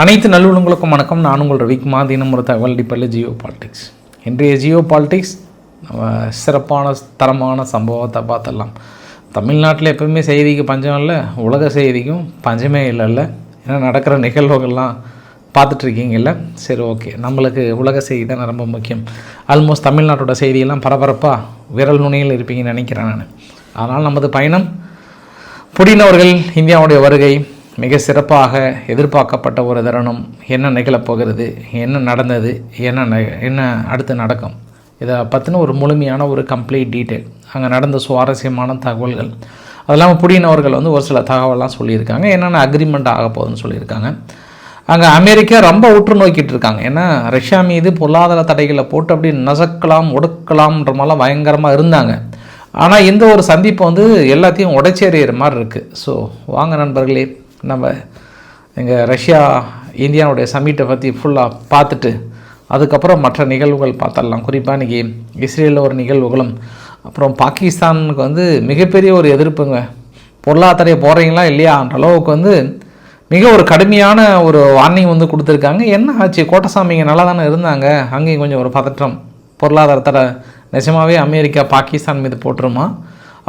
அனைத்து நல்லுள்ளங்களுக்கும் வணக்கம். நான் உங்கள் ரவிக்குமார் தினம் ஒரு தகவல் அடிப்படையில் ஜியோ பாலிடிக்ஸ். இன்றைய ஜியோ பாலிடிக்ஸ் நம்ம சிறப்பான தரமான சம்பவத்தை பார்த்துடலாம். தமிழ்நாட்டில் எப்பவுமே செய்திக்கு பஞ்சம் இல்லை உலக செய்திக்கும் பஞ்சமே இல்லைல்ல ஏன்னா நடக்கிற நிகழ்வுகள்லாம் பார்த்துட்ருக்கீங்கல்ல? சரி ஓகே. நம்மளுக்கு உலக செய்தி தான் ரொம்ப முக்கியம். ஆல்மோஸ்ட் தமிழ்நாட்டோட செய்தியெல்லாம் பரபரப்பாக விரல் நுனியில் இருப்பீங்கன்னு நினைக்கிறேன் நான். அதனால் நமது பயணம் புடினவர்கள் இந்தியாவுடைய வருகை மிக சிறப்பாக எதிர்பார்க்கப்பட்ட ஒரு தருணம். என்ன நிகழப்போகிறது என்ன நடந்தது? என்ன ந- என்ன அடுத்து நடக்கும்? இதை பற்றின ஒரு முழுமையான ஒரு கம்ப்ளீட் டீட்டெயில் அங்கே நடந்த சுவாரஸ்யமான தகவல்கள். அது இல்லாமல் புடியினவர்கள் வந்து ஒரு சில தகவல்லாம் சொல்லியிருக்காங்க. என்னென்ன அக்ரிமெண்ட் ஆக போகுதுன்னு சொல்லியிருக்காங்க. அங்கே அமெரிக்கா ரொம்ப உற்று நோக்கிட்டு இருக்காங்க. ஏன்னா ரஷ்யா மீது பொருளாதார தடைகளை போட்டு அப்படி நசக்கலாம் ஒடுக்கலாம்ன்ற மாதிரிலாம் பயங்கரமாக இருந்தாங்க. ஆனால் இந்த ஒரு சந்திப்பு வந்து எல்லாத்தையும் உடைச்சேறிகிற மாதிரி இருக்குது ஸோ வாங்க நண்பர்களே நம்ம எங்கள் ரஷ்யா இந்தியாவுடைய சமீட்டை பற்றி ஃபுல்லாக பார்த்துட்டு அதுக்கப்புறம் மற்ற நிகழ்வுகள் பார்த்துடலாம். குறிப்பாக இன்றைக்கி இஸ்ரேலில் ஒரு நிகழ்வுகளும் அப்புறம் பாகிஸ்தானுக்கு வந்து மிகப்பெரிய ஒரு எதிர்ப்புங்க. பொருளாதார போகிறீங்களா இல்லையான்ற அளவுக்கு வந்து மிக ஒரு கடுமையான ஒரு வார்னிங் வந்து கொடுத்துருக்காங்க. என்ன ஆச்சு? கோட்டசாமிங்க நல்லா தானே இருந்தாங்க? அங்கேயும் கொஞ்சம் ஒரு பதற்றம். பொருளாதாரத்தில் நிஜமாகவே அமெரிக்கா பாகிஸ்தான் மீது போட்டுருமா?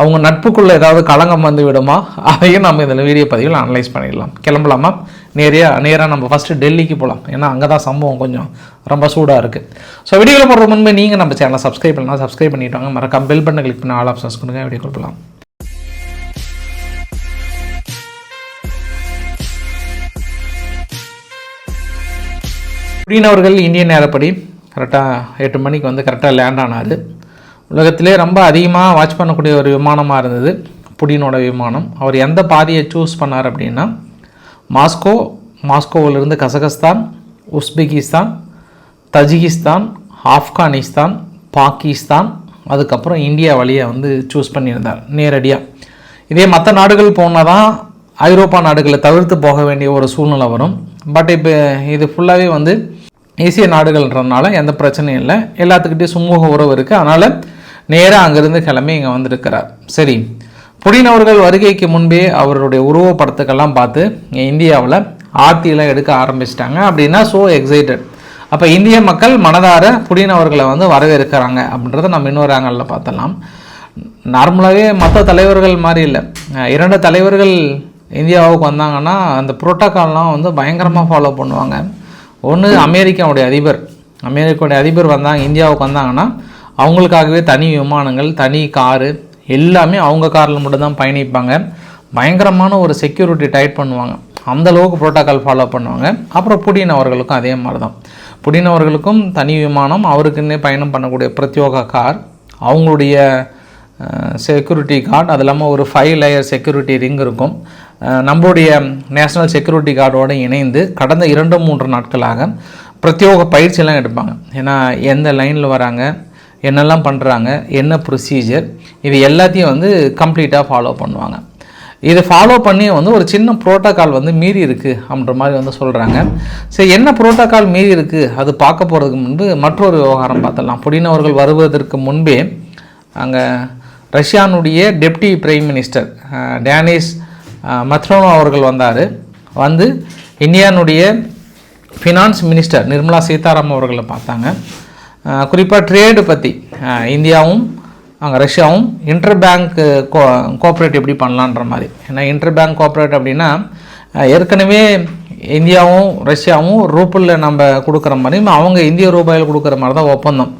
அவங்க நட்புக்குள்ளே ஏதாவது களங்கம் வந்து விடுமா? அதையும் நம்ம இதில் வீடியோ பதிவில் அனலைஸ் பண்ணிடலாம். கிளம்பலாமா? நேராக நேராக நம்ம ஃபஸ்ட்டு டெல்லிக்கு போகலாம் ஏன்னா அங்கே தான் சம்பவம் கொஞ்சம் ரொம்ப சூடாக இருக்குது ஸோ வீடியோவில் போடுற முன்பு நீங்கள் நம்ம சேனலை சப்ஸ்கிரைப் பண்ணலாம். சப்ஸ்கிரைப் பண்ணிட்டாங்க மறக்காம பெல் பண்ணி கிளிக் பண்ண ஆல் ஆப்ஷன்ஸ் கொடுங்க. வீடியோ கொடுக்கலாம் குடியினவர்கள் இந்திய நேரப்படி கரெக்டாக எட்டு மணிக்கு வந்து கரெக்டாக லேண்ட் ஆனார். உலகத்திலே ரொம்ப அதிகமாக வாட்ச் பண்ணக்கூடிய ஒரு விமானமாக இருந்தது புடினோட விமானம். அவர் எந்த பாதையை சூஸ் பண்ணார் அப்படின்னா Moscow மாஸ்கோவிலிருந்து Kazakhstan Uzbekistan Tajikistan Afghanistan Pakistan அதுக்கப்புறம் இந்தியா வழியை வந்து சூஸ் பண்ணியிருந்தார் நேரடியாக இதே மற்ற நாடுகள் போனால் தான் ஐரோப்பா நாடுகளை தவிர்த்து போக வேண்டிய ஒரு சூழ்நிலை வரும். பட் இப்போ இது ஃபுல்லாகவே வந்து ஏசிய நாடுகள்ன்றதுனால எந்த பிரச்சனையும் இல்லை. எல்லாத்துக்கிட்டேயும் சுமூக உறவு இருக்குது அதனால் நேராக அங்கேருந்து கிளம்பி இங்கே வந்திருக்கிறார். சரி புடின் அவர்கள் வருகைக்கு முன்பே அவருடைய உருவப்படத்துக்கெல்லாம் பார்த்து இங்கே இந்தியாவில் ஆர்த்தியெல்லாம் எடுக்க ஆரம்பிச்சிட்டாங்க அப்படின்னா ஸோ எக்ஸைட்டட் அப்போ இந்திய மக்கள் மனதார புடின் அவர்களை வந்து வரவேற்கிறாங்க அப்படின்றத நம்ம இன்னொரு ஆங்கலில் பார்த்தலாம் நார்மலாகவே மற்ற தலைவர்கள் மாதிரி இல்லை. இரண்டு தலைவர்கள் இந்தியாவுக்கு வந்தாங்கன்னா அந்த புரோட்டோக்கால்லாம் வந்து பயங்கரமாக ஃபாலோ பண்ணுவாங்க. ஒன்று அமெரிக்காவுடைய அதிபர். அமெரிக்காவுடைய அதிபர் வந்தாங்க இந்தியாவுக்கு வந்தாங்கன்னா அவங்களுக்காகவே தனி விமானங்கள் தனி காரு எல்லாமே அவங்க காரில் மட்டும்தான் பயணிப்பாங்க. பயங்கரமான ஒரு செக்யூரிட்டி டைட் பண்ணுவாங்க. அந்த அளவுக்கு புரோட்டோக்கால் ஃபாலோ பண்ணுவாங்க. அப்புறம் புடின் அவர்களுக்கும் அதே மாதிரி தான் புடின் அவர்களுக்கும் தனி விமானம் அவருக்குன்னே பயணம் பண்ணக்கூடிய பிரத்யோக கார் அவங்களுடைய செக்யூரிட்டி கார்டு அது இல்லாமல் ஒரு ஃபைவ் லேயர் செக்யூரிட்டி ரிங் இருக்கும். நம்மளுடைய நேஷ்னல் செக்யூரிட்டி கார்டோடு இணைந்து கடந்த இரண்டு மூன்று நாட்களாக பிரத்யோக பயிற்சியெல்லாம் எடுப்பாங்க. ஏன்னா எந்த லைனில் வராங்க? என்னெல்லாம் பண்ணுறாங்க என்ன ப்ரொசீஜர் இது எல்லாத்தையும் வந்து கம்ப்ளீட்டாக ஃபாலோ பண்ணுவாங்க. இதை ஃபாலோ பண்ணி வந்து ஒரு சின்ன புரோட்டோக்கால் வந்து மீறி இருக்குது அப்படின்ற மாதிரி வந்து சொல்கிறாங்க சரி என்ன புரோட்டோக்கால் மீறி இருக்குது அது பார்க்க போகிறதுக்கு முன்பு மற்றொரு விவகாரம் பார்த்தலாம் புடின் அவர்கள் வருவதற்கு முன்பே அங்கே ரஷ்யானுடைய டெப்டி பிரைம் மினிஸ்டர் டேனிஸ் மத்ரோனோ அவர்கள் வந்தார். வந்து இந்தியானுடைய ஃபினான்ஸ் மினிஸ்டர் நிர்மலா சீதாராமன் அவர்களை பார்த்தாங்க. குறிப்பாக ட்ரேடு பற்றி இந்தியாவும் அங்கே ரஷ்யாவும் இன்டர் பேங்க் கோ கோஆப்ரேட் எப்படி பண்ணலான்ற மாதிரி. ஏன்னா இன்டர் பேங்க் கோஆப்ரேட் அப்படின்னா ஏற்கனவே இந்தியாவும் ரஷ்யாவும் ரூபிளில் நம்ம கொடுக்குற மாதிரி அவங்க இந்திய ரூபாயில் கொடுக்குற மாதிரி தான் ஒப்பந்தம்.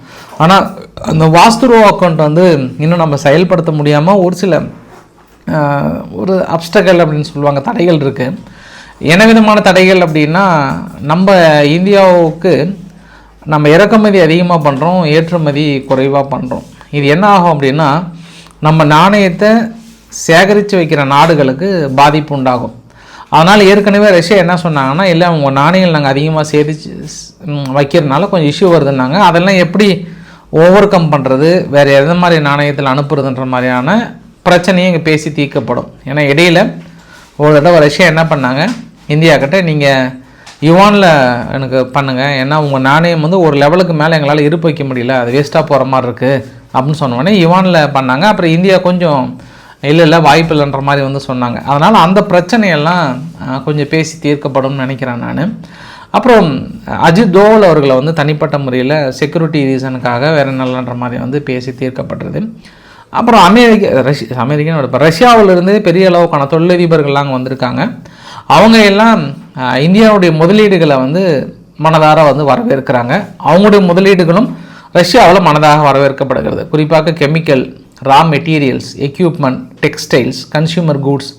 ஆனால் அந்த வாஸ்துரோ அக்கௌண்ட் வந்து இன்னும் நம்ம செயல்படுத்த முடியாமல் ஒரு சில ஒரு அப்டகல் அப்படின்னு சொல்லுவாங்க தடைகள் இருக்குது என்ன விதமான தடைகள் அப்படின்னா நம்ம இந்தியாவுக்கு நம்ம இறக்குமதி அதிகமாக பண்ணுறோம் ஏற்றுமதி குறைவாக பண்ணுறோம் இது என்ன ஆகும் அப்படின்னா நம்ம நாணயத்தை சேகரித்து வைக்கிற நாடுகளுக்கு பாதிப்பு உண்டாகும். அதனால் ஏற்கனவே ரஷ்யா என்ன சொன்னாங்கன்னா இல்லை அவங்க நாணயங்கள் நாங்கள் அதிகமாக சேதிச்சு வைக்கிறதுனால கொஞ்சம் இஷ்யூ வருதுன்னாங்க. அதெல்லாம் எப்படி ஓவர் கம் பண்ணுறது வேறு எந்த மாதிரி நாணயத்தில் அனுப்புறதுன்ற மாதிரியான பிரச்சனையும் இங்கே பேசி தீர்க்கப்படும். ஏன்னா இடையில ஒரு தடவை ரஷ்யா என்ன பண்ணாங்க? இந்தியா கிட்டே நீங்கள் யுவானில் எனக்கு பண்ணுங்கள் ஏன்னா உங்கள் நாணயம் வந்து ஒரு லெவலுக்கு மேலே எங்களால் இருப்பு வைக்க முடியல. அது வேஸ்ட்டாக போகிற மாதிரி இருக்குது அப்படின்னு சொன்னோடனே யுவானில் பண்ணாங்க. அப்புறம் இந்தியா கொஞ்சம் இல்லை இல்லை வாய்ப்பு இல்லைன்ற மாதிரி வந்து சொன்னாங்க. அதனால் அந்த பிரச்சனையெல்லாம் கொஞ்சம் பேசி தீர்க்கப்படும்னு நினைக்கிறேன் நான். அப்புறம் அஜித் தோவல் அவர்களை வந்து தனிப்பட்ட முறையில் செக்யூரிட்டி ரீசனுக்காக வேற நல்லன்ற மாதிரி வந்து பேசி தீர்க்கப்பட்டது. அப்புறம் அமெரிக்க ரஷ்ய அமெரிக்கன் ரஷ்யாவிலிருந்து பெரிய அளவுக்கான தொழிலதிபர்கள்லாம் அங்கே வந்திருக்காங்க. அவங்க எல்லாம் இந்தியாவுடைய முதலீடுகளை வந்து மனதார வந்து வரவேற்கிறாங்க. அவங்களுடைய முதலீடுகளும் ரஷ்யாவில் மனதாக வரவேற்கப்படுகிறது. குறிப்பாக chemical raw materials equipment textiles consumer goods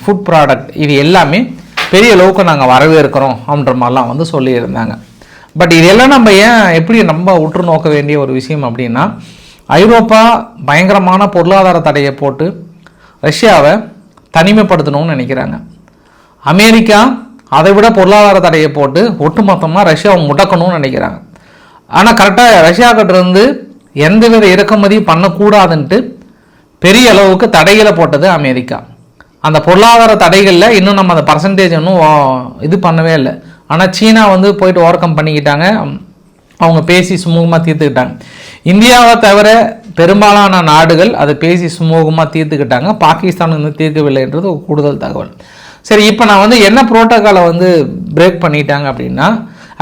food product இது எல்லாமே பெரிய அளவுக்கு நாங்கள் வரவேற்கிறோம் அப்படின்ற மாதிரிலாம் வந்து சொல்லியிருந்தாங்க. பட் இதெல்லாம் நம்ம ஏன் எப்படி நம்ம உற்று நோக்க வேண்டிய ஒரு விஷயம் அப்படின்னா ஐரோப்பா பயங்கரமான பொருளாதார தடையை போட்டு ரஷ்யாவை தனிமைப்படுத்தணும்னு நினைக்கிறாங்க. அமெரிக்கா அதை விட பொருளாதார தடையை போட்டு ஒட்டுமொத்தமாக ரஷ்யாவை முடக்கணும்னு நினைக்கிறாங்க. ஆனால் கரெக்டாக ரஷ்யா கிட்டேருந்து எந்த எந்தவித இறக்குமதியும் பண்ணக்கூடாதுன்ட்டு பெரிய அளவுக்கு தடைகளை போட்டது அமெரிக்கா. அந்த பொருளாதார தடைகளில் இன்னும் நம்ம அந்த பர்சன்டேஜ் இன்னும் இது பண்ணவே இல்லை. ஆனால் சீனா வந்து போயிட்டு ஓவர் கம் பண்ணிக்கிட்டாங்க. அவங்க பேசி சுமூகமாக தீர்த்துக்கிட்டாங்க. இந்தியாவை தவிர பெரும்பாலான நாடுகள் அதை பேசி சுமூகமாக தீர்த்துக்கிட்டாங்க. பாகிஸ்தான் வந்து தீர்க்கவில்லைன்றது ஒரு கூடுதல் தகவல். சரி இப்போ நான் வந்து என்ன புரோட்டோக்காலை வந்து பிரேக் பண்ணிட்டாங்க அப்படின்னா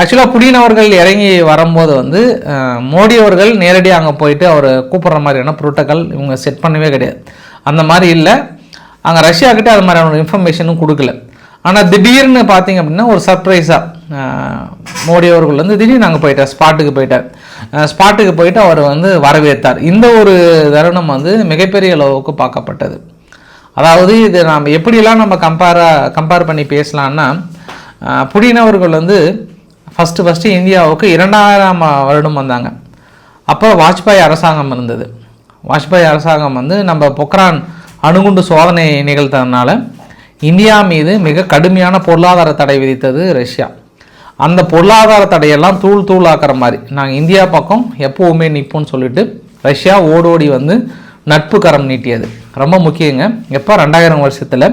ஆக்சுவலாக புடின் அவர்கள் இறங்கி வரும்போது வந்து மோடி அவர்கள் நேரடியாக அங்கே போயிட்டு அவர் கூப்பிட்ற மாதிரியான புரோட்டோக்கால் இவங்க செட் பண்ணவே கிடையாது. அந்த மாதிரி இல்லை. அங்கே ரஷ்யாக்கிட்ட அது மாதிரியான இன்ஃபர்மேஷனும் கொடுக்கல. ஆனால் திடீர்னு பார்த்தீங்க அப்படின்னா ஒரு சர்ப்ரைஸாக மோடி அவர்கள் வந்து திடீர்னு அங்கே போயிட்டார் ஸ்பாட்டுக்கு போயிட்டார். ஸ்பாட்டுக்கு போயிட்டு அவர் வந்து வரவேற்றார். இந்த ஒரு தருணம் வந்து மிகப்பெரிய அளவுக்கு பார்க்கப்பட்டது. அதாவது இது நாம் எப்படியெல்லாம் நம்ம கம்பேராக கம்பேர் பண்ணி பேசலாம்னா புடினவர்கள் வந்து ஃபஸ்ட்டு ஃபஸ்ட்டு இந்தியாவுக்கு இரண்டாயிரம் வருடம் வந்தாங்க. அப்போ வாஜ்பாய் அரசாங்கம் இருந்தது. வாஜ்பாய் அரசாங்கம் வந்து நம்ம பொக்ரான் அணுகுண்டு சோதனை நிகழ்த்ததுனால இந்தியா மீது மிக கடுமையான பொருளாதார தடை விதித்தது ரஷ்யா. அந்த பொருளாதார தடையெல்லாம் தூள் தூளாக்குற மாதிரி. நாங்கள் இந்தியா பக்கம் எப்போவுமே நிற்போம்னு சொல்லிட்டு ரஷ்யா ஓடோடி வந்து நட்பு கரம் நீட்டியது. ரொம்ப முக்கியங்க. எப்போ ரெண்டாயிரம் வருஷத்தில்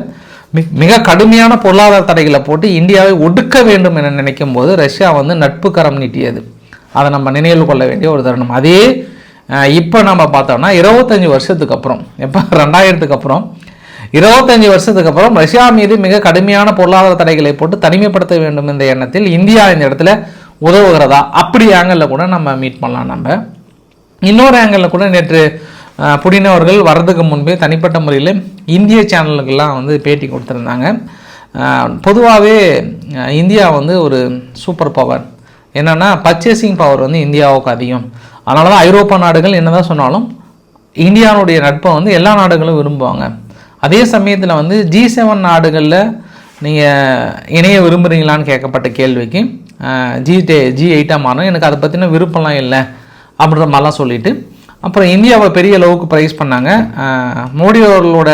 மி மிக கடுமையான பொருளாதார தடைகளை போட்டு இந்தியாவை ஒடுக்க வேண்டும் என நினைக்கும் போது ரஷ்யா வந்து நட்பு கரம் நீட்டியது. அதை நம்ம நினைவில் கொள்ள வேண்டிய ஒரு தருணம். அதே இப்போ நம்ம பார்த்தோம்னா இருபத்தஞ்சி வருஷத்துக்கு அப்புறம் எப்போ ரெண்டாயிரத்துக்கு அப்புறம் இருபத்தஞ்சி வருஷத்துக்கு அப்புறம் ரஷ்யா மீது மிக கடுமையான பொருளாதார தடைகளை போட்டு தனிமைப்படுத்த வேண்டும் என்ற எண்ணத்தில் இந்தியா இந்த இடத்துல உதவுகிறதா? அப்படி ஆங்கிளில் கூட நம்ம மீட் பண்ணலாம் நம்ம. இன்னொரு ஆங்கிளில் கூட நேற்று புடின் அவர்கள் வர்றதுக்கு முன்பே தனிப்பட்ட முறையில் இந்திய சேனலுக்கெல்லாம் வந்து பேட்டி கொடுத்துருந்தாங்க. பொதுவாகவே இந்தியா வந்து ஒரு சூப்பர் பவர் என்னென்னா பர்ச்சேசிங் பவர் வந்து இந்தியாவுக்கு அதிகம். அதனால தான் ஐரோப்பா நாடுகள் என்ன தான் சொன்னாலும் இந்தியாவுடைய நட்பை வந்து எல்லா நாடுகளும் விரும்புவாங்க. அதே சமயத்தில் வந்து ஜி செவன் நாடுகளில் நீங்கள் இணைய விரும்புகிறீங்களான்னு கேட்கப்பட்ட கேள்விக்கு ஜி டே ஜி எயிட்டாக மாறும். எனக்கு அதை பற்றின விருப்பம்லாம் இல்லை அப்படின்ற மாதிரிலாம் சொல்லிவிட்டு அப்புறம் இந்தியாவை பெரிய அளவுக்கு ப்ரைஸ் பண்ணாங்க. மோடி அவர்களோட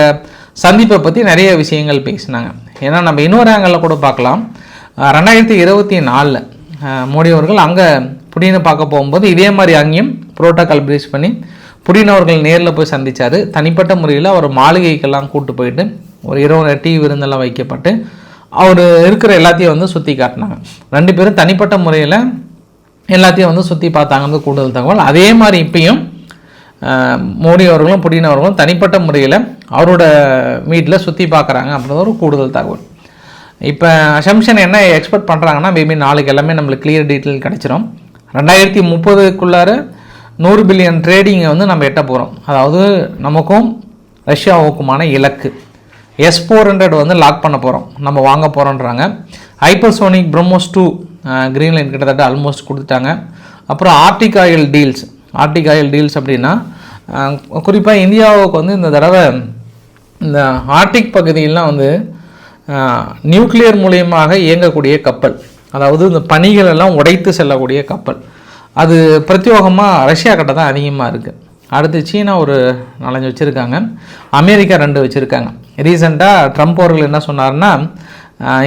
சந்திப்பை பற்றி நிறைய விஷயங்கள் பேசினாங்க. ஏன்னா நம்ம இன்னொரு ஆங்கிளில் கூட பார்க்கலாம். ரெண்டாயிரத்தி இருபத்தி நாலில் மோடி அவர்கள் அங்கே புடினை பார்க்க போகும்போது இதே மாதிரி அங்கேயும் புரோட்டோக்கால் பிரீச் பண்ணி புடின் அவர்கள் நேரில் போய் சந்திச்சார். தனிப்பட்ட முறையில் அவர் மாளிகைக்கெல்லாம் கூப்பிட்டு போயிட்டு ஒரு இரவு டீ விருந்தெல்லாம் வைக்கப்பட்டு அவர் இருக்கிற எல்லாத்தையும் வந்து சுற்றி காட்டினாங்க. ரெண்டு பேரும் தனிப்பட்ட முறையில் எல்லாத்தையும் வந்து சுற்றி பார்த்தாங்கன்னு கூடுதல் தகவல். அதே மாதிரி இப்பயும் மோடி அவர்களும் புடின் அவர்களும் தனிப்பட்ட முறையில் அவரோட வீட்டில் சுற்றி பார்க்குறாங்க அப்படின்றது ஒரு கூடுதல் தகவல். இப்போ அசம்ஷன் என்ன எக்ஸ்பெக்ட் பண்ணுறாங்கன்னா மேபி நாளைக்கு எல்லாமே நம்மளுக்கு கிளியர் டீட்டெயில் கிடச்சிரும். ரெண்டாயிரத்தி முப்பதுக்குள்ளார நூறு பில்லியன் ட்ரேடிங்கை வந்து நம்ம எட்ட போகிறோம் அதாவது நமக்கும் ரஷ்யாவுக்குமான இலக்கு. எஸ் ஃபோர் ஹண்ட்ரட் வந்து லாக் பண்ண போகிறோம் நம்ம வாங்க போகிறோன்றாங்க hypersonic BrahMos two green line கிட்டத்தட்ட ஆல்மோஸ்ட் கொடுத்துட்டாங்க. அப்புறம் arctic oil deals arctic oil deals அப்படின்னா குறிப்பாக இந்தியாவுக்கு வந்து இந்த தடவை இந்த ஆர்டிக் பகுதியெல்லாம் வந்து நியூக்ளியர் மூலியமாக இயங்கக்கூடிய கப்பல் அதாவது இந்த பனிகள் எல்லாம் உடைத்து செல்லக்கூடிய கப்பல். அது பிரத்யோகமாக ரஷ்யா கிட்ட தான் அதிகமாக இருக்குது அடுத்து சீனா ஒரு நாலஞ்சு வச்சுருக்காங்க. அமெரிக்கா ரெண்டு வச்சுருக்காங்க. ரீசெண்டாக ட்ரம்ப் அவர்கள் என்ன சொன்னார்னா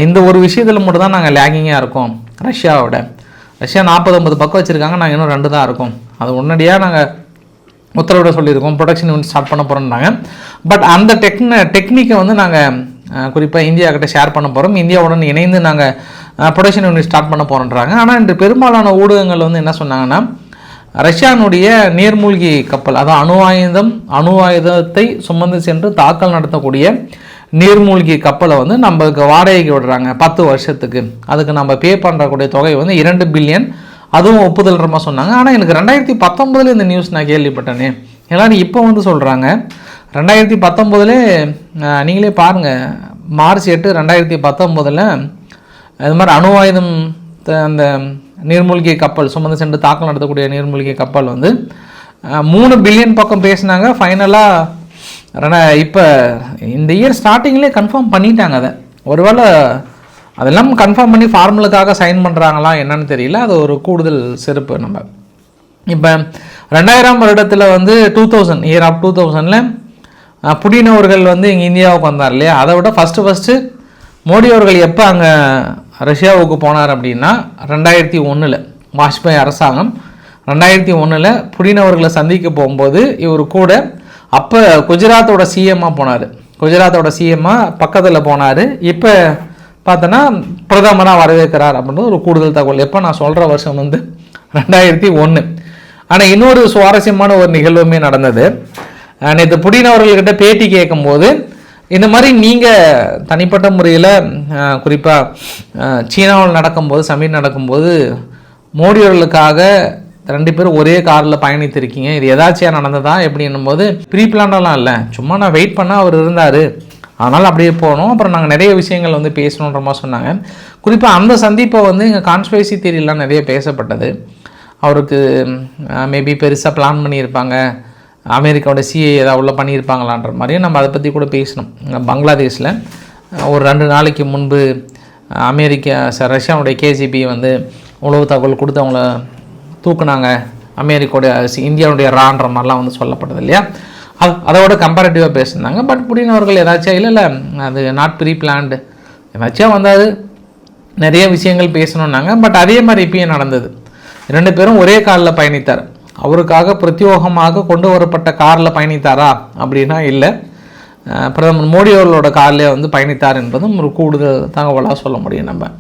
இந்த ஒரு விஷயத்தில் மட்டும் தான் நாங்கள் லேகிங்காக இருக்கோம் ரஷ்யாவோட. ரஷ்யா நாற்பது ஐம்பது பக்கம் வச்சுருக்காங்க நாங்கள் இன்னும் ரெண்டு தான் இருக்கோம். அது உடனடியாக நாங்கள் உத்தரவிட சொல்லியிருக்கோம். ப்ரொடக்ஷன் யூனிட் ஸ்டார்ட் பண்ண போகிறோம்னாங்க பட் அந்த டெக்ன டெக்னிக்கை வந்து நாங்கள் குறிப்பாக இந்தியா கிட்ட ஷேர் பண்ண போகிறோம் இந்தியாவுடன் இணைந்து நாங்கள் ப்ரொடக்ஷன் யூனிட் ஸ்டார்ட் பண்ண போகிறோன்றாங்க ஆனால் இன்று பெரும்பாலான ஊடகங்கள் வந்து என்ன சொன்னாங்கன்னா ரஷ்யானுடைய நீர்மூழ்கி கப்பல் அதான் அணு ஆயுதம் அணு ஆயுதத்தை சுமந்து சென்று தாக்கல் நடத்தக்கூடிய நீர்மூழ்கி கப்பலை வந்து நம்மளுக்கு வாடகைக்கு விடுறாங்க. பத்து வருஷத்துக்கு. அதுக்கு நம்ம பே பண்ணுறக்கூடிய தொகை வந்து இரண்டு பில்லியன் அதுவும் ஒப்புதல்றமா சொன்னாங்க. ஆனால் எனக்கு ரெண்டாயிரத்தி பத்தொம்போதில் இந்த நியூஸ் நான் கேள்விப்பட்டேனே. நீ இப்போ வந்து சொல்கிறாங்க ரெண்டாயிரத்தி பத்தொம்போதில் நீங்களே பாருங்கள் மார்ச் எட்டு ரெண்டாயிரத்தி பத்தொம்போதில் இது மாதிரி அணு ஆயுதம் த- அந்த நீர்மூழ்கி கப்பல் சுமந்து சென்று தாக்கல் நடத்தக்கூடிய நீர்மூழ்கி கப்பல் வந்து மூணு பில்லியன் பக்கம் பேசினாங்க. ஃபைனலாக ரெண்டா இப்போ இந்த இயர் ஸ்டார்டிங்லேயே கன்ஃபார்ம் பண்ணிட்டாங்க அதை. ஒருவேளை அதெல்லாம் கன்ஃபார்ம் பண்ணி ஃபார்முலுக்காக சைன் பண்ணுறாங்களா என்னன்னு தெரியல. அது ஒரு கூடுதல் சிறப்பு நம்ம. இப்போ ரெண்டாயிரம் வருடத்தில் வந்து two thousand year of two தௌசண்டில் புடினவர்கள் வந்து இங்கே இந்தியாவுக்கு வந்தார் இல்லையா? அதை விட ஃபஸ்ட்டு ஃபஸ்ட்டு மோடி அவர்கள் எப்போ அங்கே ரஷ்யாவுக்கு போனார் அப்படின்னா ரெண்டாயிரத்தி ஒன்றில் வாஜ்பாய் அரசாங்கம் ரெண்டாயிரத்தி ஒன்றில் புடினவர்களை சந்திக்க போகும்போது இவர் கூட அப்போ குஜராத்தோட சிஎம்மாக போனார். குஜராத்தோட சிஎம்மாக பக்கத்தில் போனார். இப்போ பார்த்தோன்னா பிரதமராக வரவேற்கிறார் அப்படின்றது ஒரு கூடுதல் தகவல். எப்போ நான் சொல்கிற வருஷம் வந்து ரெண்டாயிரத்தி ஒன்று ஆனால் இன்னொரு சுவாரஸ்யமான ஒரு நிகழ்வுமே நடந்தது. நேற்று புடின் அவர்கள்கிட்ட பேட்டி கேட்கும்போது இந்த மாதிரி நீங்கள் தனிப்பட்ட முறையில் குறிப்பாக சீனாவில் நடக்கும்போது சமீர் நடக்கும்போது மோடி அவர்களுக்காக ரெண்டு பேரும் ஒரே காரில் பயணித்திருக்கீங்க. இது எதாச்சியாக நடந்ததா? எப்படின்னும் போது ப்ரீ பிளான்டெல்லாம் இல்லை. சும்மா நான் வெயிட் பண்ணால் அவர் இருந்தார். அதனால் அப்படியே போனோம். அப்புறம் நாங்கள் நிறைய விஷயங்கள் வந்து பேசணுன்ற மாதிரி சொன்னாங்க. குறிப்பாக அந்த சந்திப்பை வந்து எங்கள் கான்ஸ்பைசி தேரியெலாம் நிறைய பேசப்பட்டது. அவருக்கு மேபி பெருசாக பிளான் பண்ணியிருப்பாங்க. அமெரிக்காவோட சிஏ ஏதாவது உள்ள பண்ணியிருப்பாங்களான்ற மாதிரியும் நம்ம அதை பற்றி கூட பேசணும். பங்களாதேஷில் ஒரு ரெண்டு நாளைக்கு முன்பு அமெரிக்கா ச- ரஷ்யாவுடைய கேஜிபி வந்து உளவு தகவல் கொடுத்து அவங்கள தூக்குனாங்க. அமெரிக்காவுடைய சி- இந்தியாவுடைய ரான்ற மாதிரிலாம் வந்து சொல்லப்பட்டது இல்லையா? அது அதோட கம்பேரட்டிவாக பேசியிருந்தாங்க. பட் புடின் அவர்கள் ஏதாச்சும் இல்லை இல்லை அது நாட் ப்ரீ பிளான்டு ஏதாச்சும் வந்தாது நிறைய விஷயங்கள் பேசணுன்னாங்க பட் அதே மாதிரி இப்பயும் நடந்தது. ரெண்டு பேரும் ஒரே காலில் பயணித்தார். அவருக்காக பிரத்யோகமாக கொண்டு வரப்பட்ட காரில் பயணித்தாரா? அப்படின்னா இல்லை. பிரதமர் மோடி அவர்களோட காரிலே வந்து பயணித்தார் என்பதும் ஒரு கூடுதல் தகவலாக சொல்ல முடியும் நம்ம.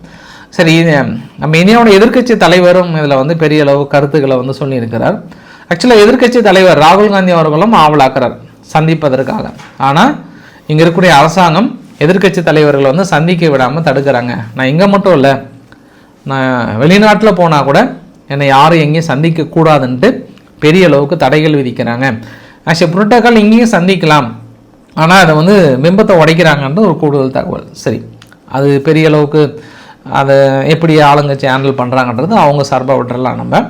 சரி நம்ம இந்தியாவோட எதிர்க்கட்சி தலைவரும் இதில் வந்து பெரிய அளவு கருத்துக்களை வந்து சொல்லியிருக்கிறார். ஆக்சுவலாக எதிர்கட்சி தலைவர் ராகுல் காந்தி அவர்களும் ஆவலாக்குறார் சந்திப்பதற்காக. ஆனால் இங்கே இருக்கக்கூடிய அரசாங்கம் எதிர்க்கட்சி தலைவர்களை வந்து சந்திக்க விடாமல் தடுக்கிறாங்க. நான் இங்கே மட்டும் இல்லை நான் வெளிநாட்டில் போனால் கூட என்னை யாரும் எங்கேயும் சந்திக்க கூடாதுன்ட்டு பெரிய அளவுக்கு தடைகள் விதிக்கிறாங்க. ஆக்சுவலி புரோட்டோக்கால் இங்கேயும் சந்திக்கலாம். ஆனால் அதை வந்து பிம்பத்தை உடைக்கிறாங்கன்ற ஒரு கூடுதல் தகவல். சரி அது பெரிய அளவுக்கு அதை எப்படி ஆளுங்கட்சி ஹேண்டில் பண்ணுறாங்கன்றது அவங்க சார்பாக விட்டுறலாம் நம்ம.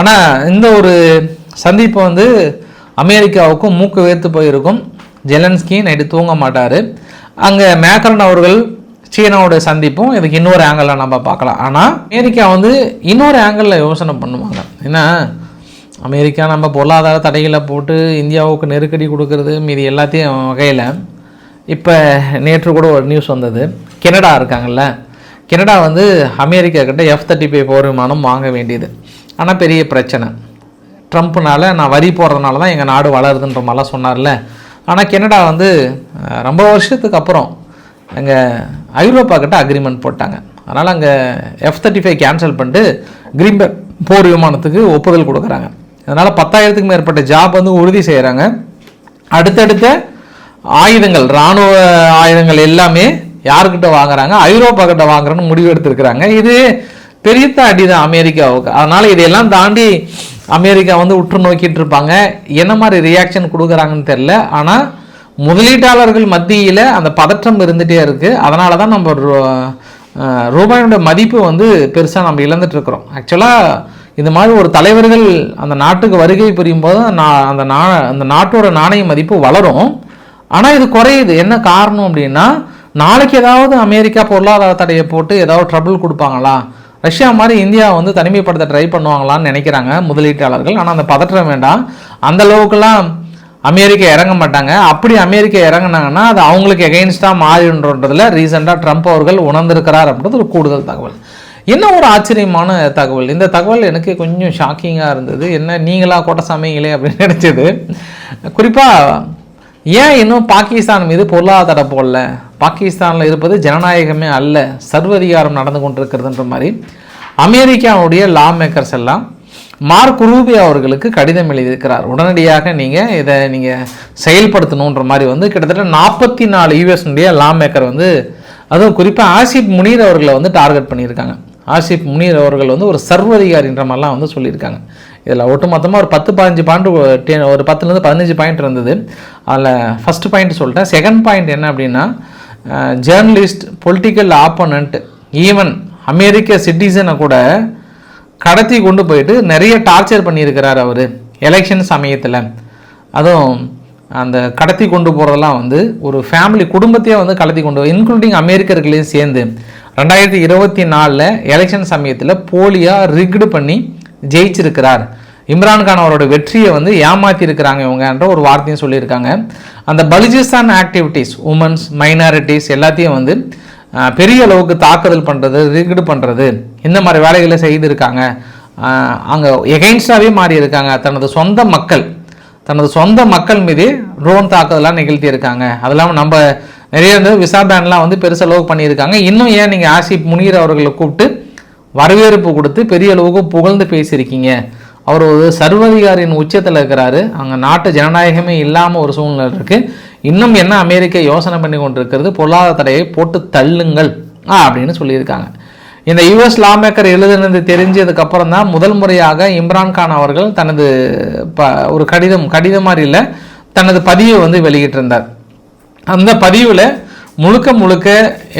ஆனால் இந்த ஒரு சந்திப்பு வந்து அமெரிக்காவுக்கும் மூக்கு வேர்த்து போயிருக்கும். ஜெலன்ஸ்கி நைட்டு தூங்க மாட்டார். அங்கே மேக்ரன் அவர்கள் சீனாவோட சந்திப்பும் இதுக்கு இன்னொரு ஆங்கிளில் நம்ம பார்க்கலாம். ஆனால் அமெரிக்கா வந்து இன்னொரு ஆங்கிளில் யோசனை பண்ணுவாங்க. ஏன்னா அமெரிக்கா நம்ம பொருளாதார தடைகளை போட்டு இந்தியாவுக்கு நெருக்கடி கொடுக்கறது மீதி எல்லாத்தையும் வகையில். இப்போ நேற்று கூட ஒரு நியூஸ் வந்தது. கெனடா இருக்காங்கல்ல. கெனடா வந்து அமெரிக்கா கிட்ட எஃப் தேர்ட்டி ஃபைவ் போர் விமானம் வாங்க வேண்டியது. ஆனால் பெரிய பிரச்சனை. ட்ரம்ப்னால நான் வரி போடுறதுனால தான் எங்கள் நாடு வளருதுன்ற மாதிரிலாம் சொன்னார்ல. ஆனால் கெனடா வந்து ரொம்ப வருஷத்துக்கு அப்புறம் அங்கே ஐரோப்பா கிட்ட அக்ரிமெண்ட் போட்டாங்க. அதனால் அங்கே எஃப் தேர்ட்டி ஃபைவ் கேன்சல் பண்ணிட்டு கிரீன்பேர்க் போர் விமானத்துக்கு ஒப்புதல் கொடுக்குறாங்க. அதனால் பத்தாயிரத்துக்கு மேற்பட்ட ஜாப் வந்து உறுதி செய்கிறாங்க அடுத்தடுத்த ஆயுதங்கள் இராணுவ ஆயுதங்கள் எல்லாமே யாருக்கிட்ட வாங்குறாங்க? ஐரோப்பா கிட்ட வாங்குறேன்னு முடிவு எடுத்திருக்கிறாங்க. இது பெரிய அடி தான் அமெரிக்காவுக்கு. அதனால இதையெல்லாம் தாண்டி அமெரிக்கா வந்து உற்று நோக்கிட்டு இருப்பாங்க. என்ன மாதிரி ரியாக்ஷன் கொடுக்குறாங்கன்னு தெரில ஆனால் முதலீட்டாளர்கள் மத்தியில் அந்த பதற்றம் இருந்துகிட்டே இருக்குது அதனால தான் நம்ம ரூ- ரூபாயோட மதிப்பு வந்து பெருசாக நம்ம இழந்துட்டு இருக்கிறோம். ஆக்சுவலாக இந்த மாதிரி ஒரு தலைவர்கள் அந்த நாட்டுக்கு வருகை புரியும் போது நான் அந்த நா அந்த நாட்டோட நாணய மதிப்பு வளரும். ஆனால் இது குறையுது. என்ன காரணம் அப்படின்னா நாளைக்கு ஏதாவது அமெரிக்கா பொருளாதார தடையை போட்டு ஏதாவது ட்ரபிள் கொடுப்பாங்களா? ரஷ்யா மாதிரி இந்தியா வந்து தனிமைப்படுத்த ட்ரை பண்ணுவாங்களான்னு நினைக்கிறாங்க முதலீட்டாளர்கள். ஆனால் அந்த பதற்றம் வேண்டாம். அந்த அளவுக்குலாம் அமெரிக்கா இறங்க மாட்டாங்க. அப்படி அமெரிக்கா இறங்குனாங்கன்னா அது அவங்களுக்கு எகெயின்ஸ்டாக மாறின்றதில் ரீசெண்டாக ட்ரம்ப் அவர்கள் உணர்ந்திருக்கிறார் அப்படின்றது ஒரு கூடுதல் தகவல். என்ன ஒரு ஆச்சரியமான தகவல்? இந்த தகவல் எனக்கு கொஞ்சம் ஷாக்கிங்காக இருந்தது. என்ன நீங்களா கோட்டை சமைங்களே அப்படின்னு நினச்சது. குறிப்பாக ஏன் இன்னும் பாகிஸ்தான் மீது பொருளாதார போடல? பாகிஸ்தானில் இருப்பது ஜனநாயகமே அல்ல சர்வதிகாரம் நடந்து கொண்டிருக்கிறதுன்ற மாதிரி அமெரிக்காவுடைய லா மேக்கர்ஸ் எல்லாம் மார்க் ரூபி அவர்களுக்கு கடிதம் எழுதியிருக்கிறார். உடனடியாக நீங்கள் இதை நீங்கள் செயல்படுத்தணுன்ற மாதிரி வந்து கிட்டத்தட்ட நாற்பத்தி நாலு யூஎஸ்னுடைய லா மேக்கர் வந்து அதுவும் குறிப்பாக ஆசிப் முனீர் அவர்களை வந்து டார்கெட் பண்ணியிருக்காங்க. ஆசிப் முனீர் அவர்கள் வந்து ஒரு சர்வதிகாரின்ற மாதிரிலாம் வந்து சொல்லியிருக்காங்க. இதில் ஒட்டுமொத்தமாக ஒரு பத்து பதினஞ்சு பாயிண்ட் ஒரு பத்துலேருந்து பதினஞ்சு பாயிண்ட் இருந்தது. அதில் ஃபஸ்ட்டு பாயிண்ட் சொல்லிட்டேன். செகண்ட் பாயிண்ட் என்ன அப்படின்னா ஜேர்னலிஸ்ட் பொலிட்டிக்கல் ஆப்போனண்ட் ஈவன் அமெரிக்க சிட்டிசனை கூட கடத்தி கொண்டு போயிட்டு நிறைய டார்ச்சர் பண்ணியிருக்கிறார் அவர் எலெக்ஷன் சமயத்தில். அதுவும் அந்த கடத்தி கொண்டு போகிறதெல்லாம் வந்து ஒரு ஃபேமிலி குடும்பத்தையே வந்து கடத்தி கொண்டு இன்க்ளூடிங் அமெரிக்கர்களையும் சேர்ந்து ரெண்டாயிரத்தி இருபத்தி நாலில் எலெக்ஷன் சமயத்தில் போலியாக ரிக்டு பண்ணி ஜெயிச்சிருக்கிறார். இம்ரான்கான் அவரோட வெற்றியை வந்து ஏமாத்தி இருக்கிறாங்க இவங்கன்ற ஒரு வார்த்தையும் சொல்லியிருக்காங்க. அந்த பலுஜிஸ்தான் ஆக்டிவிட்டீஸ் உமன்ஸ் மைனாரிட்டிஸ் எல்லாத்தையும் வந்து பெரிய அளவுக்கு தாக்குதல் பண்ணுறது ரிக்டு பண்ணுறது இந்த மாதிரி வேலைகளை செய்திருக்காங்க. அங்கே எகெயின்ஸ்டாகவே மாறி இருக்காங்க தனது சொந்த மக்கள் தனது சொந்த மக்கள் மீது ட்ரோன் தாக்குதலாம் நிகழ்த்தியிருக்காங்க. அது இல்லாமல் நம்ம நிறைய வந்து விசா பேன்லாம் வந்து பெருசளவு பண்ணியிருக்காங்க. இன்னும் ஏன் நீங்கள் ஆசிப் முனீர் அவர்களை கூப்பிட்டு வரவேற்பு கொடுத்து பெரிய அளவுக்கு புகழ்ந்து பேசியிருக்கீங்க? அவர் ஒரு சர்வதிகாரியின் உச்சத்தில் இருக்கிறாரு. அங்கே நாட்டு ஜனநாயகமே இல்லாமல் ஒரு சூழ்நிலை இருக்குது இன்னும் என்ன அமெரிக்கா யோசனை பண்ணி கொண்டிருக்கிறது? பொருளாதார தடையை போட்டு தள்ளுங்கள். ஆ அப்படின்னு சொல்லியிருக்காங்க. இந்த யுஎஸ் லா மேக்கர் எழுதுனது தெரிஞ்சதுக்கப்புறம் தான் முதல் முறையாக இம்ரான் கான் அவர்கள் தனது ப ஒரு கடிதம் கடிதம் மாதிரி இல்லை தனது பதிவை வந்து வெளியிட்டிருந்தார். அந்த பதிவில் முழுக்க முழுக்க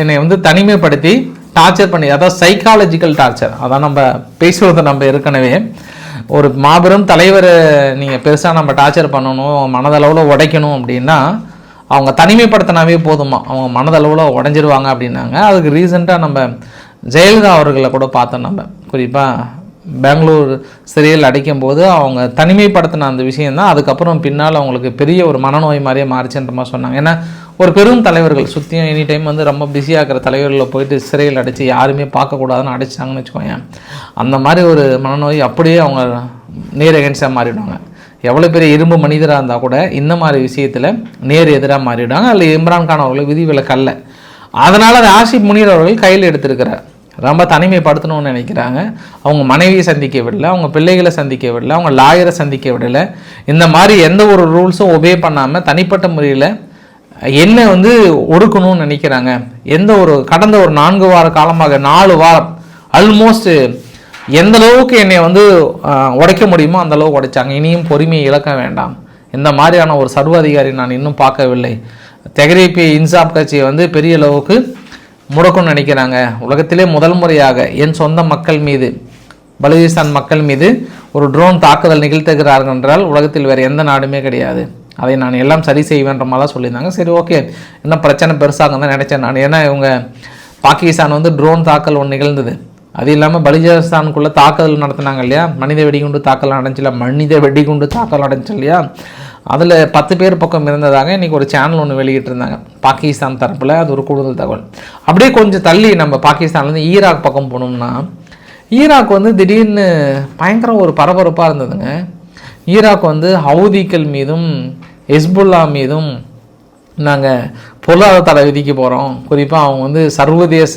என்னை வந்து தனிமைப்படுத்தி டார்ச்சர் பண்ணி அதாவது சைக்காலஜிக்கல் டார்ச்சர் அதான் நம்ம பேசுகிறத நம்ம ஏற்கனவே ஒரு மாபெரும் தலைவரை நீங்கள் பெருசாக நம்ம டார்ச்சர் பண்ணணும் மனதளவில் உடைக்கணும் அப்படின்னா அவங்க தனிமைப்படுத்தினாவே போதுமா? அவங்க மனதளவில் உடஞ்சிருவாங்க அப்படின்னாங்க. அதுக்கு ரீசெண்டாக நம்ம ஜெயலலிதா அவர்களை கூட பார்த்தோம் நம்ம. குறிப்பாக பெங்களூர் சிறையில் அடைக்கும்போது அவங்க தனிமைப்படுத்தின அந்த விஷயந்தான் அதுக்கப்புறம் பின்னால் அவங்களுக்கு பெரிய ஒரு மனநோய் மாதிரியே மாறிச்சுன்ற மாதிரி சொன்னாங்க. ஏன்னா ஒரு பெரும் தலைவர்கள் சுற்றியும் எனி டைம் வந்து ரொம்ப பிஸியாக இருக்கிற தலைவர்களை போயிட்டு சிறையில் அடைச்சு யாருமே பார்க்கக்கூடாதுன்னு அடைச்சாங்கன்னு வச்சுக்கோங்க அந்த மாதிரி ஒரு மனநோய் அப்படியே அவங்க நேர் எகென்ஸ்டாக மாறிடுவாங்க. எவ்வளோ பெரிய இரும்பு மனிதராக இருந்தால் கூட இந்த மாதிரி விஷயத்தில் நேர் எதிராக மாறிடுவாங்க. அதில் இம்ரான்கான் அவர்கள் விதிவிலக்கல்ல அதனால் அது ஆசிப் முனீர் அவர்கள் கையில் எடுத்திருக்கிறார். ரொம்ப தனிமைப்படுத்தணும்னு நினைக்கிறாங்க. அவங்க மனைவியை சந்திக்க விடல அவங்க பிள்ளைகளை சந்திக்க விடல அவங்க லாயரை சந்திக்க விடல இந்த மாதிரி எந்த ஒரு ரூல்ஸும் ஒபே பண்ணாமல் தனிப்பட்ட முறையில் என்ன வந்து ஒடுக்கணும்னு நினைக்கிறாங்க. எந்த ஒரு கடந்த ஒரு நான்கு வார காலமாக நாலு வாரம் ஆல்மோஸ்ட் எந்த அளவுக்கு என்னை வந்து உடைக்க முடியுமோ அந்த அளவுக்கு உடைச்சாங்க. இனியும் பொறுமையை இழக்க வேண்டாம். இந்த மாதிரியான ஒரு சர்வ அதிகாரி நான் இன்னும் பார்க்கவில்லை. தெகரிபி இன்சாப் கட்சியை வந்து பெரிய அளவுக்கு முடக்கும்னு நினைக்கிறாங்க. உலகத்திலே முதல் முறையாக என் சொந்த மக்கள் மீது பலுச்சிஸ்தான் மக்கள் மீது ஒரு ட்ரோன் தாக்குதல் நிகழ்த்துகிறார்கள் என்றால் உலகத்தில் வேறு எந்த நாடுமே கிடையாது. அதை நான் எல்லாம் சரி செய்வேன்ற மாதிரிலாம் சொல்லியிருந்தாங்க. சரி ஓகே. என்ன பிரச்சனை பெருசாக தான் நினச்சேன் நான். ஏன்னா இவங்க பாகிஸ்தான் வந்து ட்ரோன் தாக்கல் ஒன்று நிகழ்ந்தது. அது இல்லாமல் பலுச்சிஸ்தானுக்குள்ளே தாக்குதல் நடத்தினாங்க இல்லையா? மனித வெடிகுண்டு தாக்கல் அடைஞ்சில மனித வெடிகுண்டு தாக்கல் நடந்துச்சு இல்லையா? அதில் பத்து பேர் பக்கம் இருந்ததாக இன்றைக்கி ஒரு சேனல் ஒன்று வெளியிட்டிருந்தாங்க. பாகிஸ்தான் தரப்பில். அது ஒரு கூடுதல் தகவல். அப்படியே கொஞ்சம் தள்ளி நம்ம பாகிஸ்தான்லேருந்து ஈராக் பக்கம் போனோம்னா ஈராக் வந்து திடீர்னு பயங்கர ஒரு பரபரப்பாக இருந்ததுங்க. ஈராக் வந்து ஹவுதிக்கள் மீதும் ஹெஸ்புல்லா மீதும் நாங்கள் பொருளாதார தடை விதிக்க போகிறோம் குறிப்பாக அவங்க வந்து சர்வதேச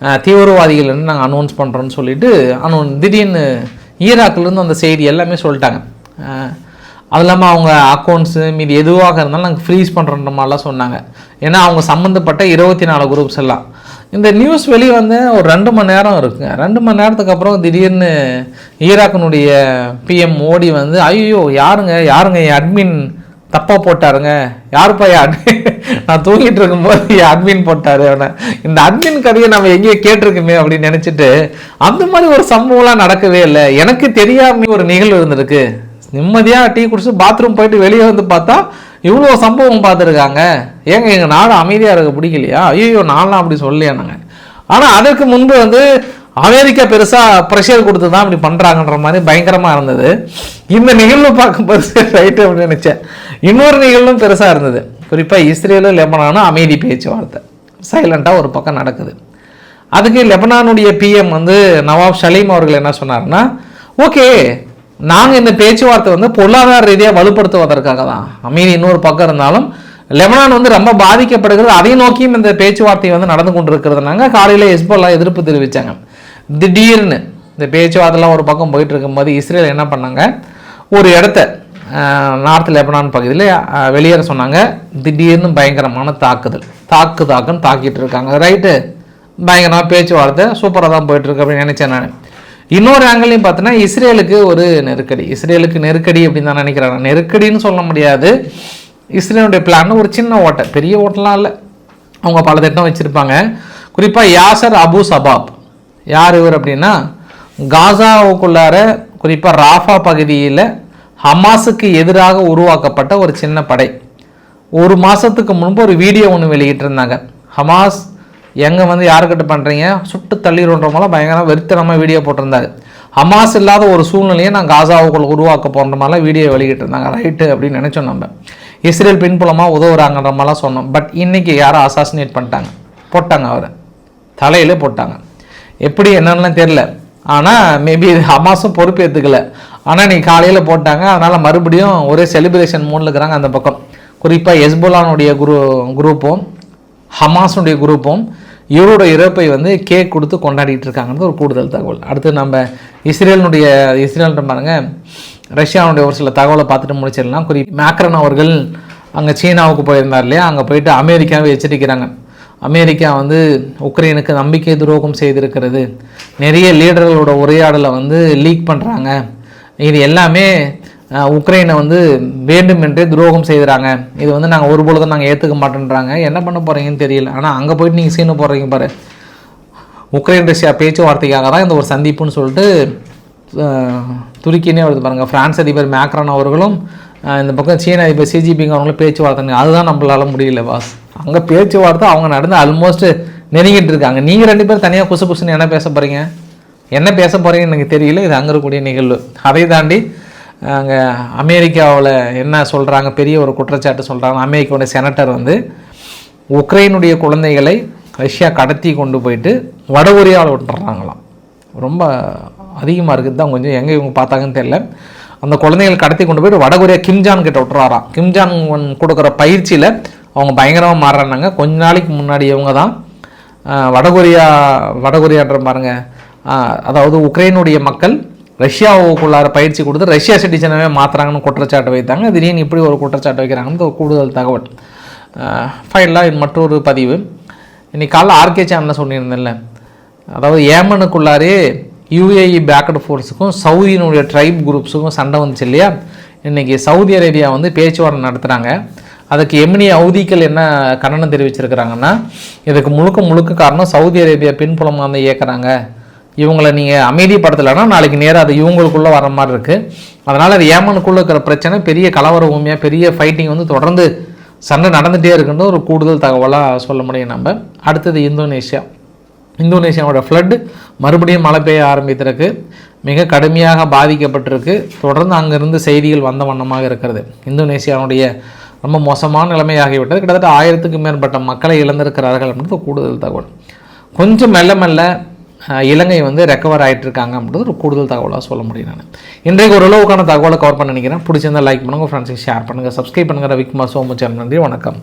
அஹ், தீவிரவாதிகள் நாங்கள் அனௌன்ஸ் பண்ணுறோன்னு சொல்லிட்டு அனௌன் திடீர்னு ஈராக்லேருந்து அந்த செய்தி எல்லாமே சொல்லிட்டாங்க. அது இல்லாமல் அவங்க அக்கௌண்ட்ஸு மீது எதுவாக இருந்தாலும் நாங்கள் ஃப்ரீஸ் பண்ணுறன்ற மாதிரிலாம் சொன்னாங்க. ஏன்னா அவங்க சம்மந்தப்பட்ட இருபத்தி நாலு குரூப்ஸ் எல்லாம். இந்த நியூஸ் வெளியே வந்து ஒரு ரெண்டு மணி நேரம் இருக்குங்க. ரெண்டு மணி நேரத்துக்கு அப்புறம் திடீர்னு ஈராக்கினுடைய பிஎம் மோடி வந்து ஐயோ யாருங்க? யாருங்க என் அட்மின் தப்பாக போட்டாருங்க? யாருப்பா என் நான் தூங்கிட்டு இருக்கும்போது என் அட்மின் போட்டார் அவனை. இந்த அட்மின் கதையை நம்ம எங்கேயோ கேட்டிருக்குமே அப்படின்னு நினச்சிட்டு அந்த மாதிரி ஒரு சம்பவம்லாம் நடக்கவே இல்லை. எனக்கு தெரியாமல் ஒரு நிகழ்வு இருந்திருக்கு. நிம்மதியாக டீ குடிச்சு பாத்ரூம் போயிட்டு வெளியே வந்து பார்த்தா இவ்வளோ சம்பவம் பார்த்துருக்காங்க. ஏங்க எங்கள் நாடு அமைதியாக இருக்க பிடிக்கலையா? ஐயோ நான்லாம் அப்படி சொல்லலையா ஆனால் அதற்கு முன்பு வந்து அமெரிக்கா பெருசாக ப்ரெஷர் கொடுத்து தான் அப்படி பண்ணுறாங்கன்ற மாதிரி பயங்கரமாக இருந்தது. இந்த நிகழ்வு பார்க்கும்போது ரைட்டு அப்படின்னு நினச்சேன். இன்னொரு நிகழ்வும் பெருசாக இருந்தது. குறிப்பாக இஸ்ரேலும் லெபனானும் அமைதி பேச்சுவார்த்தை. சைலண்ட்டாக ஒரு பக்கம் நடக்குது. அதுக்கு லெபனானுடைய பிஎம் வந்து நவாப் ஷலீம் அவர்கள் என்ன சொன்னார்னா ஓகே நாங்கள் இந்த பேச்சுவார்த்தை வந்து பொருளாதார ரீதியாக வலுப்படுத்துவதற்காக தான் அமீன் இன்னொரு பக்கம் இருந்தாலும் லெபனான் வந்து ரொம்ப பாதிக்கப்படுகிறது. அதை நோக்கியும் இந்த பேச்சுவார்த்தை வந்து நடந்து கொண்டிருக்கிறதுனாங்க. காலையில் ஹெஸ்போல்லா எதிர்ப்பு தெரிவித்தாங்க திடீர்னு இந்த பேச்சுவார்த்தைலாம் ஒரு பக்கம் போயிட்டு இருக்கும்போது இஸ்ரேல் என்ன பண்ணாங்க? ஒரு இடத்த நார்த் லெபனான் பகுதியில் வெளியேற சொன்னாங்க. திடீர்னு பயங்கரமான தாக்குதல். தாக்கு தாக்குன்னு தாக்கிட்டு இருக்காங்க. ரைட்டு. பயங்கரமாக பேச்சுவார்த்தை. சூப்பராக தான் போயிட்டுருக்கு அப்படின்னு நினச்சேன் நான். இன்னொரு ஆங்கிளையும் பார்த்தோன்னா இஸ்ரேலுக்கு ஒரு நெருக்கடி. இஸ்ரேலுக்கு நெருக்கடி அப்படின்னு தான் நினைக்கிறாங்க. நெருக்கடின்னு சொல்ல முடியாது. இஸ்ரேலுடைய பிளான் ஒரு சின்ன ஓட்டை. பெரிய ஓட்டெலாம் இல்லை. அவங்க பல திட்டம் வச்சுருப்பாங்க. குறிப்பாக யாசர் அபு சபாப். யார் இவர் அப்படின்னா? காசாவுக்குள்ளார குறிப்பாக ராஃபா பகுதியில் ஹமாஸுக்கு எதிராக உருவாக்கப்பட்ட ஒரு சின்ன படை. ஒரு மாதத்துக்கு முன்பு ஒரு வீடியோ ஒன்று வெளியிட்டிருந்தாங்க. ஹமாஸ் எங்கே வந்து யாருக்கிட்ட பண்ணுறீங்க சுட்டு தள்ளிடுன்ற போல பயங்கர வெறித்தனமாக வீடியோ போட்டிருந்தாரு. ஹமாஸ் இல்லாத ஒரு சூழ்நிலையை நான் காசாவுக்குள்ள உருவாக்க போன்ற மாதிரிலாம் வீடியோ வெளியிட்டிருந்தாங்க. ரைட்டு அப்படின்னு நினச்சோம் நம்ம. இஸ்ரேல் பின்புலமாக உதவுறாங்கன்ற மாதிரிலாம் சொன்னோம். பட் இன்றைக்கி யாரும் அசாசினேட் பண்ணிட்டாங்க. போட்டாங்க அவரை. தலையில் போட்டாங்க. எப்படி என்னென்னலாம் தெரில ஆனால் மேபி ஹமாஸும் பொறுப்பேற்றுக்கல ஆனால் நீ காலையில் போட்டாங்க. அதனால் மறுபடியும் ஒரே செலிப்ரேஷன் மூடில் இருக்கிறாங்க அந்த பக்கம். குறிப்பாக எஸ்போலானுடைய குரு குரூப்பும் ஹமாஸுடைய குரூப்பும் இவரோட இறப்பை வந்து கேக் கொடுத்து கொண்டாடிட்டு இருக்காங்கிறது ஒரு கூடுதல் தகவல். அடுத்து நம்ம இஸ்ரேலினுடைய இஸ்ரேல்ன்ற பாருங்க ரஷ்யாவுடைய ஒரு சில தகவலை பார்த்துட்டு முடிச்சிடலாம். குறி மேக்ரன் அவர்கள் அங்கே சீனாவுக்கு போயிருந்தார் இல்லையா? அங்கே போயிட்டு அமெரிக்காவை எச்சரிக்கிறாங்க. அமெரிக்கா வந்து உக்ரைனுக்கு நம்பிக்கை துரோகம் செய்திருக்கிறது. நிறைய லீடர்களோட உரையாடலை வந்து லீக் பண்ணுறாங்க இது எல்லாமே உக்ரைனை வந்து வேண்டுமென்றே துரோகம் செய்கிறாங்க இது வந்து நாங்கள் ஒரு பொழுதும் நாங்கள் ஏற்றுக்க மாட்டேன்றாங்க. என்ன பண்ண போகிறீங்கன்னு தெரியல. ஆனால் அங்கே போயிட்டு நீங்கள் சீனு போடுறீங்க பாரு. உக்ரைன் ரஷ்யா பேச்சுவார்த்தைக்காக தான் இந்த ஒரு சந்திப்புன்னு சொல்லிட்டு துருக்கினே வருது பாருங்கள் ஃப்ரான்ஸ் அதிபர் மேக்ரான் அவர்களும் இந்த பக்கம் சீன அதிபர் சிஜிபிங் அவங்களும் பேச்சுவார்த்தை அதுதான் நம்மளால முடியல பாஸ் அங்கே பேச்சுவார்த்தை அவங்க நடந்து ஆல்மோஸ்ட் நெருங்கிட்டு இருக்காங்க. நீங்கள் ரெண்டு பேரும் தனியாக குசு குசுன்னு என்ன பேச போகிறீங்க என்ன பேச போகிறீங்கன்னு எனக்கு தெரியல. இது அங்கே இருக்கக்கூடிய நிகழ்வு. அதை தாண்டி அங்கே அமெரிக்காவில் என்ன சொல்கிறாங்க பெரிய ஒரு குற்றச்சாட்டு சொல்கிறாங்க அமெரிக்காவுடைய செனட்டர் வந்து உக்ரைனுடைய குழந்தைகளை ரஷ்யா கடத்தி கொண்டு போயிட்டு வட கொரியாவில் விட்டுறாங்களாம். ரொம்ப அதிகமாக இருக்குது தான் கொஞ்சம் எங்கே இவங்க பார்த்தாங்கன்னு தெரியல. அந்த குழந்தைகள் கடத்தி கொண்டு போயிட்டு வடகொரியா கிம்ஜான் கிட்ட விட்டுறாராம். கிம்ஜான் கொடுக்குற பயிற்சியில் அவங்க பயங்கரமாக மாறுறாங்க கொஞ்ச நாளைக்கு முன்னாடி இவங்க தான் வடகொரியா வடகொரியான்ற பாருங்கள் அதாவது உக்ரைனுடைய மக்கள் ரஷ்யாவுக்குள்ளார பயிற்சி கொடுத்து ரஷ்யா சிட்டிசனவே மாற்றுறாங்கன்னு குற்றச்சாட்டு வைத்தாங்க. திடீர்னு இப்படி ஒரு குற்றச்சாட்டு வைக்கிறாங்கன்னு ஒரு கூடுதல் தகவல். ஃபைனலாக இது மற்றொரு பதிவு. இன்னைக்கு காலைல ஆர்கே சேனலில் சொல்லியிருந்தேன்ல. அதாவது ஏமனுக்குள்ளாரே யூஏஇ பேக்கட் ஃபோர்ஸுக்கும் சவுதியினுடைய ட்ரைப் குரூப்ஸுக்கும் சண்டை வந்துச்சு இல்லையா? இன்றைக்கி சவுதி அரேபியா வந்து பேச்சுவார்த்தை நடத்துகிறாங்க அதுக்கு எமினி அவுதிகள் என்ன கண்டனம் தெரிவிச்சிருக்கிறாங்கன்னா இதுக்கு முழுக்க முழுக்க காரணம் சவுதி அரேபியா பின்புலமாக வந்து இயக்குறாங்க. இவங்களை நீங்கள் அமைதிப்படுத்தலைன்னா நாளைக்கு நேராக அது இவங்களுக்குள்ளே வர மாதிரி இருக்குது அதனால் அது ஏமனுக்குள்ளே இருக்கிற பிரச்சனை பெரிய கலவர பூமியாக பெரிய ஃபைட்டிங் வந்து தொடர்ந்து சண்டை நடந்துகிட்டே இருக்குன்னு ஒரு கூடுதல் தகவலாக சொல்ல முடியும் நம்ம. அடுத்தது இந்தோனேஷியா. இந்தோனேஷியாவோட ஃப்ளட்டு மறுபடியும் மழை பெய்ய ஆரம்பித்திருக்கு. மிக கடுமையாக பாதிக்கப்பட்டிருக்கு. தொடர்ந்து அங்கிருந்து செய்திகள் வந்த வண்ணமாக இருக்கிறது. இந்தோனேஷியாவுடைய ரொம்ப மோசமான நிலைமையாகிவிட்டது. கிட்டத்தட்ட ஆயிரத்துக்கும் மேற்பட்ட மக்களை இழந்திருக்கிறார்கள் அப்படின்றது கூடுதல் தகவல். கொஞ்சம் மெல்ல மெல்ல இலங்கை வந்து ரெக்கவர் ஆகிட்டு இருக்காங்க அப்படின்றது ஒரு கூடுதல் தகவலாக சொல்ல முடியும் நான். இன்றைக்கு ஓரளவுக்கான தகவலை கவர் பண்ண நினைக்கிறேன். பிடிச்சிருந்தா லைக் பண்ணுங்கள் ஃப்ரெண்ட்ஸுக்கு ஷேர் பண்ணுங்கள் சப்ஸ்கிரைப் பண்ணுங்கள் ரவிக்குமார் சோமு சேனல் நன்றி வணக்கம்.